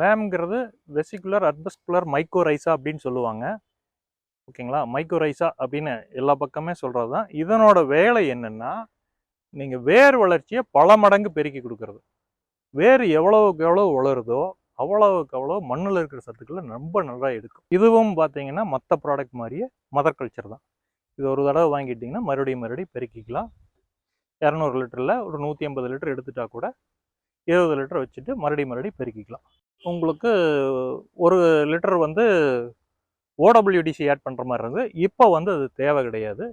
வேம்ங்கிறது vesicular அட்பஸ்குலர் mycorrhiza அப்படின்னு சொல்லுவாங்க. ஓகேங்களா? மைக்கோரைசா அப்படின்னு எல்லா பக்கமே சொல்கிறது தான் இதனோட வேலை என்னென்னா நீங்கள் வேர் வளர்ச்சியை பல மடங்கு பெருக்கி கொடுக்கறது. வேர் எவ்வளவுக்கு எவ்வளோ வளருதோ அவ்வளவுக்கு அவ்வளோ மண்ணில் இருக்கிற சத்துக்களை ரொம்ப நல்லா எடுக்கும். இதுவும் பார்த்தீங்கன்னா மற்ற ப்ராடக்ட் மாதிரியே மதர் கல்ச்சர் தான். இது ஒரு தடவை வாங்கிட்டிங்கன்னா மறுபடியும் மறுபடியும் பெருக்கிக்கலாம். இரநூறு லிட்டரில் ஒரு நூற்றி ஐம்பது லிட்டர் எடுத்துட்டா கூட இருபது லிட்டர் வச்சுட்டு மறுபடியும் மறுபடியும் பெருக்கிக்கலாம். உங்களுக்கு ஒரு லிட்டர் வந்து ஓடபிள்யூடிசி ஆட் பண்ணுற மாதிரி இருந்தது. இப்போ வந்து அது தேவை கிடையாது.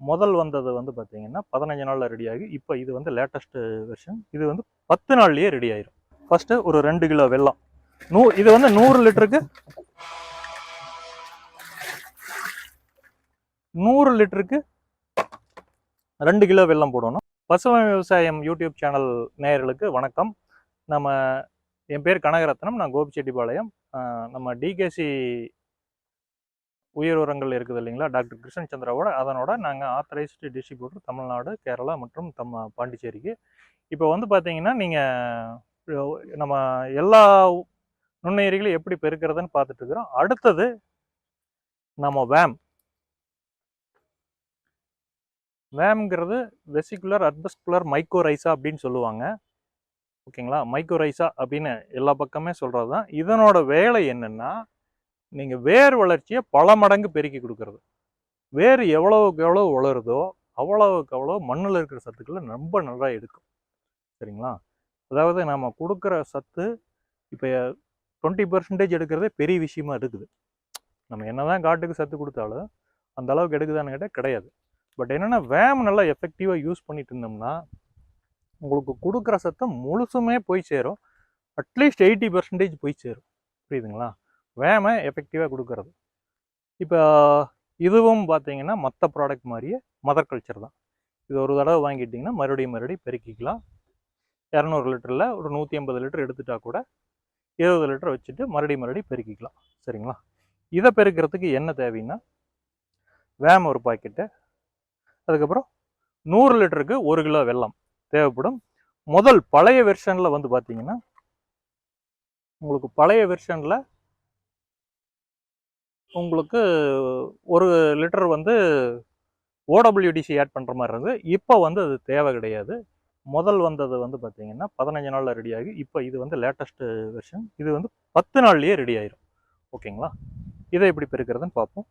முதல் வந்தது வந்து பார்த்தீங்கன்னா பதினஞ்சு நாளில் ரெடி ஆகி இப்போ இது வந்து லேட்டஸ்ட்டு வெர்ஷன் இது வந்து பத்து நாள்லேயே ரெடி ஆயிரும். ஃபர்ஸ்ட்டு ஒரு ரெண்டு கிலோ வெல்லம். நூ இது வந்து நூறு லிட்டருக்கு நூறு லிட்டருக்கு ரெண்டு கிலோ வெல்லம் போடணும். பசுமை விவசாயம் யூடியூப் சேனல் நேயர்களுக்கு வணக்கம். நம்ம என் பேர் கனகரத்னம். நான் கோபிச்செட்டிப்பாளையம். நம்ம டிகேசி உயர் உரங்கள் இருக்குது இல்லைங்களா? டாக்டர் கிருஷ்ணன் சந்திராவோட அதனோட நாங்கள் ஆத்தரைஸ்டு டிஸ்ட்ரிபியூட்டர் தமிழ்நாடு கேரளா மற்றும் தம் பாண்டிச்சேரிக்கு. இப்போ வந்து பார்த்தீங்கன்னா நீங்கள் நம்ம எல்லா நுண்ணுயிரிகளும் எப்படி பெருக்கிறதுன்னு பார்த்துட்டு இருக்கிறோம். அடுத்தது நம்ம வேம் வேம்ங்கிறது வெசிகுலர் அட்பஸ்குலர் மைக்கோரைசா அப்படின்னு சொல்லுவாங்க. ஓகேங்களா? மைக்ரோரைஸா அப்படின்னு எல்லா பக்கமே சொல்கிறது தான் இதனோட வேலை என்னென்னா நீங்கள் வேர் வளர்ச்சியை பல மடங்கு பெருக்கி கொடுக்கறது. வேர் எவ்வளவுக்கு எவ்வளோ வளருதோ அவ்வளவுக்கு அவ்வளோ மண்ணில் இருக்கிற சத்துக்களை ரொம்ப நல்லா எடுக்கும். சரிங்களா? அதாவது நம்ம கொடுக்குற சத்து இப்போ டுவெண்ட்டி பர்சன்டேஜ் எடுக்கிறதே பெரிய விஷயமா இருக்குது. நம்ம என்னதான் காட்டுக்கு சத்து கொடுத்தாலும் அந்த அளவுக்கு எடுக்குதான்னு கேட்டால் கிடையாது. பட் என்னென்னா வேம் நல்லா எஃபெக்டிவாக யூஸ் பண்ணிட்டு இருந்தோம்னா உங்களுக்கு கொடுக்குற சத்தம் முழுசுமே போய் சேரும். அட்லீஸ்ட் எயிட்டி பர்சன்டேஜ் போய் சேரும். புரியுதுங்களா? வேமை எஃபெக்டிவாக கொடுக்கறது. இப்போ இதுவும் பார்த்தீங்கன்னா மற்ற ப்ராடக்ட் மாதிரியே மதர் கல்ச்சர் தான். இது ஒரு தடவை வாங்கிட்டிங்கன்னா மறுபடியும் மறுபடியும் பெருக்கிக்கலாம். இரநூறு லிட்டரில் ஒரு நூற்றி ஐம்பது லிட்டர் எடுத்துட்டா கூட இருபது லிட்டர் வச்சுட்டு மறுபடியும் மறுபடியும் பெருக்கிக்கலாம். சரிங்களா? இதை பெருக்கிறதுக்கு என்ன தேவைன்னா வேம ஒரு பாக்கெட்டு அதுக்கப்புறம் நூறு லிட்டருக்கு ஒரு கிலோ வெல்லம். தேவைப்படும். முதல் பழைய வெர்ஷனில் வந்து பார்த்தீங்கன்னா உங்களுக்கு பழைய வெர்ஷனில் உங்களுக்கு ஒரு லிட்டர் வந்து ஓடபிள்யூடிசி ஆட் பண்ணுற மாதிரி இருந்தது. இப்போ வந்து அது தேவை கிடையாது. முதல் வந்தது வந்து பார்த்தீங்கன்னா பதினஞ்சு நாளில் ரெடி ஆகி இப்போ இது வந்து லேட்டஸ்ட்டு வெர்ஷன் இது வந்து பத்து நாள்லேயே ரெடி ஆயிரும். ஓகேங்களா இதை எப்படி பெருக்கிறதுன்னு பார்ப்போம்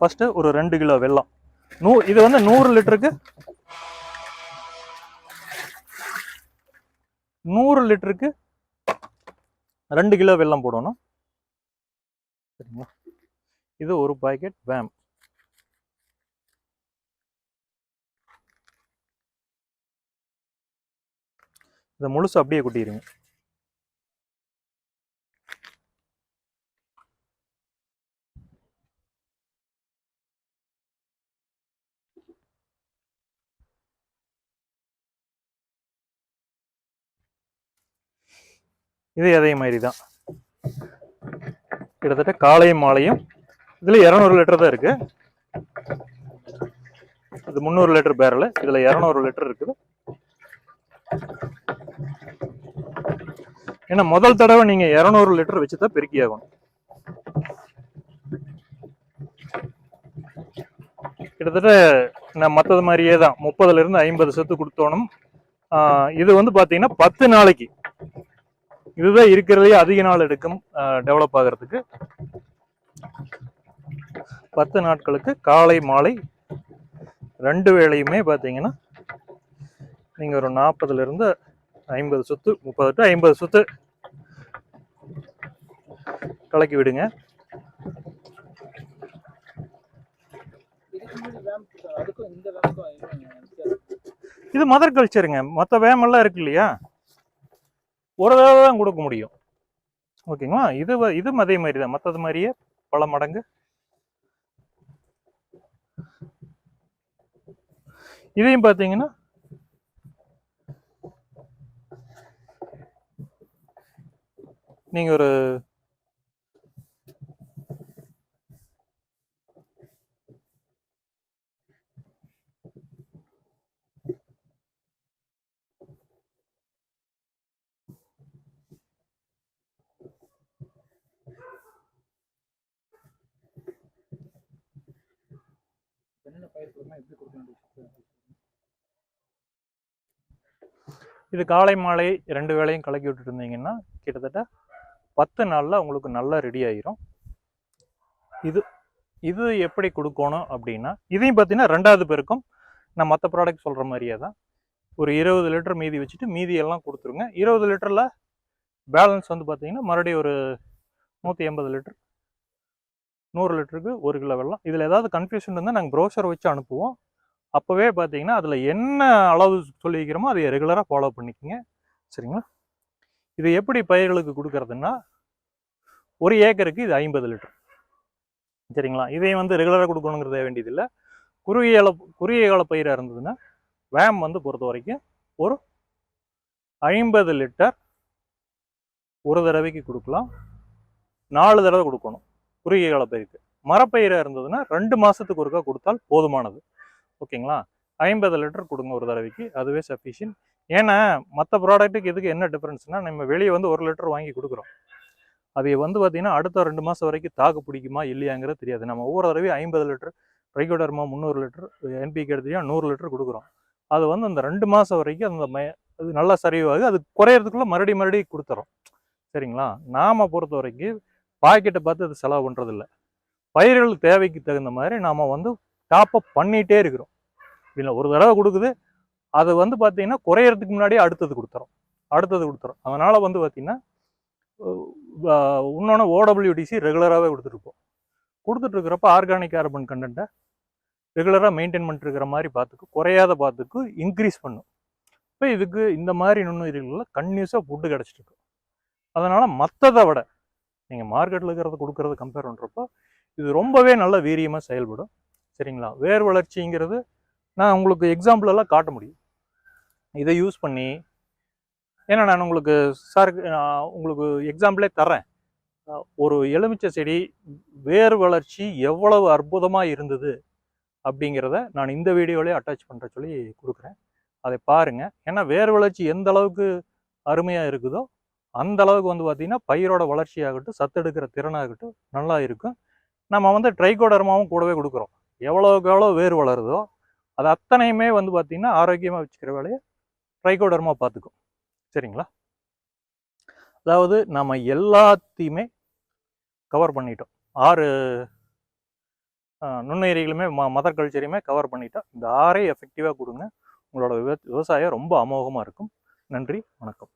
ஃபஸ்ட்டு ஒரு ரெண்டு கிலோ வெல்லம் நூ இது வந்து நூறு லிட்டருக்கு? நூறு லிட்டருக்கு ரெண்டு கிலோ வெல்லம் போடணும். சரிங்களா? இது ஒரு பாக்கெட் வேம் இதை முழுசு அப்படியே கொட்டிடுங்க. இது அதே மாதிரி தான் கிட்டத்தட்ட காலையும் மாலையும் இதில் இரநூறு லிட்டர் தான் இருக்கு. இது முந்நூறு லிட்டர் பேரல் இதில் இரநூறு லிட்டர் இருக்குது. ஏன்னா முதல் தடவை நீங்கள் இரநூறு லிட்டர் வச்சு தான் பெருக்கி ஆகணும் கிட்டத்தட்ட நான் மற்றது மாதிரியே தான் முப்பதுல இருந்து ஐம்பது சத்து கொடுத்தோனும் இது வந்து பார்த்தீங்கன்னா பத்து நாளைக்கு இதுதான் இருக்கிறதுலே அதிக நாள் எடுக்கும் டெவலப் ஆகிறதுக்கு. பத்து நாட்களுக்கு காலை மாலை ரெண்டு வேளையுமே பார்த்தீங்கன்னா நீங்கள் ஒரு நாற்பதுல இருந்து ஐம்பது சொத்து முப்பது டு ஐம்பது சொத்து கலக்கி விடுங்க? இது மதர் கல்ச்சருங்க மற்ற வேமெல்லாம் இருக்கு இல்லையா? ஒரு தடவை தான் கொடுக்க முடியும். ஓகேங்களா இது வ- இதுவும் அதே மாதிரி தான். மற்றது மாதிரியே பல மடங்கு. இதையும் பார்த்தீங்கன்னா நீங்கள் ஒரு எப்படி கொடுக்கணும் இது காலை மாலை ரெண்டு வேளையும் கலக்கி விட்டுட்டு இருந்தீங்கன்னா கிட்டத்தட்ட பத்து நாளில் உங்களுக்கு நல்லா ரெடி ஆயிரும். இது இது எப்படி கொடுக்கணும் அப்படின்னா இதையும் பார்த்தீங்கன்னா ரெண்டாவது பேருக்கும் நான் மற்ற ப்ராடக்ட் சொல்கிற மாதிரியே தான். ஒரு இருபது லிட்டர் மீதி வச்சுட்டு மீதி எல்லாம் கொடுத்துருங்க. இருபது லிட்டரில் பேலன்ஸ் வந்து பார்த்தீங்கன்னா மறுபடியும் ஒரு நூற்றி எண்பது லிட்டர் நூறு லிட்டருக்கு ஒரு கிலோ வெள்ளம் இதில் ஏதாவது கன்ஃபியூஷன் இருந்தால் நாங்கள் ப்ரோஷர் வச்சு அனுப்புவோம். அப்போவே பார்த்தீங்கன்னா அதில் என்ன அளவு சொல்லிக்கிறோமோ அதை ரெகுலராக ஃபாலோ பண்ணிக்கோங்க. சரிங்களா? இது எப்படி பயிர்களுக்கு கொடுக்கறதுன்னா ஒரு ஏக்கருக்கு இது ஐம்பது லிட்டர். சரிங்களா? இதை வந்து ரெகுலராக கொடுக்கணுங்கிறத வேண்டியதில்லை. குறுகிய கால குறுகிய கால பயிராக இருந்ததுன்னா வேம் வந்து பொறுத்த வரைக்கும் ஒரு ஐம்பது லிட்டர் ஒரு தடவைக்கு கொடுக்கலாம். நாலு தடவை கொடுக்கணும். குறுகிய கால பயிருக்கு. மரப்பயிராக இருந்ததுன்னா ரெண்டு மாதத்துக்கு ஒருக்கா கொடுத்தால் போதுமானது. ஓகேங்களா? ஐம்பது லிட்டர் கொடுங்க ஒரு தடவைக்கு. அதுவே சஃபிஷியன்ட் ஏன்னா மற்ற ப்ராடக்ட்டுக்கு இதுக்கு என்ன டிஃப்ரென்ஸ்னால் நம்ம வெளியே வந்து ஒரு லிட்டர் வாங்கி கொடுக்குறோம். அது வந்து பார்த்திங்கன்னா அடுத்த ரெண்டு மாதம் வரைக்கும் தாக்கு பிடிக்குமா இல்லையாங்கிறது தெரியாது. நம்ம ஒவ்வொரு தடவையும் ஐம்பது லிட்டர் ரெகுலர்மா முந்நூறு லிட்டர் என்பிக்கு எடுத்தீங்கன்னா நூறு லிட்டர் கொடுக்குறோம். அது வந்து அந்த ரெண்டு மாதம் வரைக்கும் அந்த மய அது நல்லா சரிவாகுது. அது குறையிறதுக்குள்ளே மறுபடியும் மறுபடியும் கொடுத்துறோம். சரிங்களா? நாம் பொறுத்த வரைக்கும் பாக்கெட்டை பார்த்து அது செலவு பண்ணுறதில்ல பயிர்கள் தேவைக்கு தகுந்த மாதிரி நாம் வந்து டாப் அப் பண்ணிகிட்டே இருக்கிறோம். இல்லை ஒரு தடவை கொடுக்குது அது வந்து பார்த்திங்கன்னா குறையறதுக்கு முன்னாடியே அடுத்தது கொடுத்துறோம் அடுத்தது கொடுத்துறோம் அதனால் வந்து பார்த்திங்கன்னா இன்னொன்று ஓடபிள்யூடிசி ரெகுலராகவே கொடுத்துருப்போம் கொடுத்துட்ருக்கிறப்ப ஆர்கானிக் கார்பன் கண்டென்ட்டை ரெகுலராக மெயின்டைன் பண்ணிட்டுருக்கிற மாதிரி பார்த்துக்கு குறையாத பார்த்துக்கு இன்க்ரீஸ் பண்ணும். இப்போ இதுக்கு இந்த மாதிரி நுண்ணுயிரிகளில் கன்யூஸாக ஃபுட்டு கிடச்சிருக்கு அதனால் மற்றதை விட நீங்கள் மார்க்கெட்டில் இருக்கிறத கொடுக்கறது கம்பேர் பண்ணுறப்போ இது ரொம்பவே நல்ல வீரியமாக செயல்படும். சரிங்களா? வேர் வளர்ச்சிங்கிறது நான் உங்களுக்கு எக்ஸாம்பிள் எல்லாம் காட்ட முடியும். இதை யூஸ் பண்ணி ஏன்னா நான் உங்களுக்கு சார் உங்களுக்கு எக்ஸாம்பிளே தரேன் ஒரு எலுமிச்சை செடி வேர் வளர்ச்சி எவ்வளவு அற்புதமாக இருந்தது அப்படிங்கிறத நான் இந்த வீடியோலேயே அட்டாச் பண்ணுற சொல்லி கொடுக்குறேன். அதை பாருங்கள் ஏன்னா வேர் வளர்ச்சி எந்த அளவுக்கு அருமையாக இருக்குதோ அந்த அளவுக்கு வந்து பார்த்திங்கன்னா பயிரோட வளர்ச்சியாகட்டும் சத்தெடுக்கிற திறனாகட்டும் நல்லா இருக்கும். நம்ம வந்து ட்ரைகோடர்மாவும் கூடவே கொடுக்குறோம். எவ்வளோக்கு எவ்வளோ வேர் வளருதோ அது அத்தனையுமே வந்து பார்த்திங்கன்னா ஆரோக்கியமாக வச்சுக்கிற வேலையை ட்ரைகோடர்மா பார்த்துக்கும் சரிங்களா? அதாவது நம்ம எல்லாத்தையுமே கவர் பண்ணிட்டோம். ஆறு நுண்ணுயிரிகளுமே ம மதர் கல்ச்சரையுமே கவர் பண்ணிட்டோம். இந்த ஆறே எஃபெக்டிவாக கொடுங்க. உங்களோட விவ- விவசாயம் ரொம்ப அமோகமாக இருக்கும். நன்றி வணக்கம்.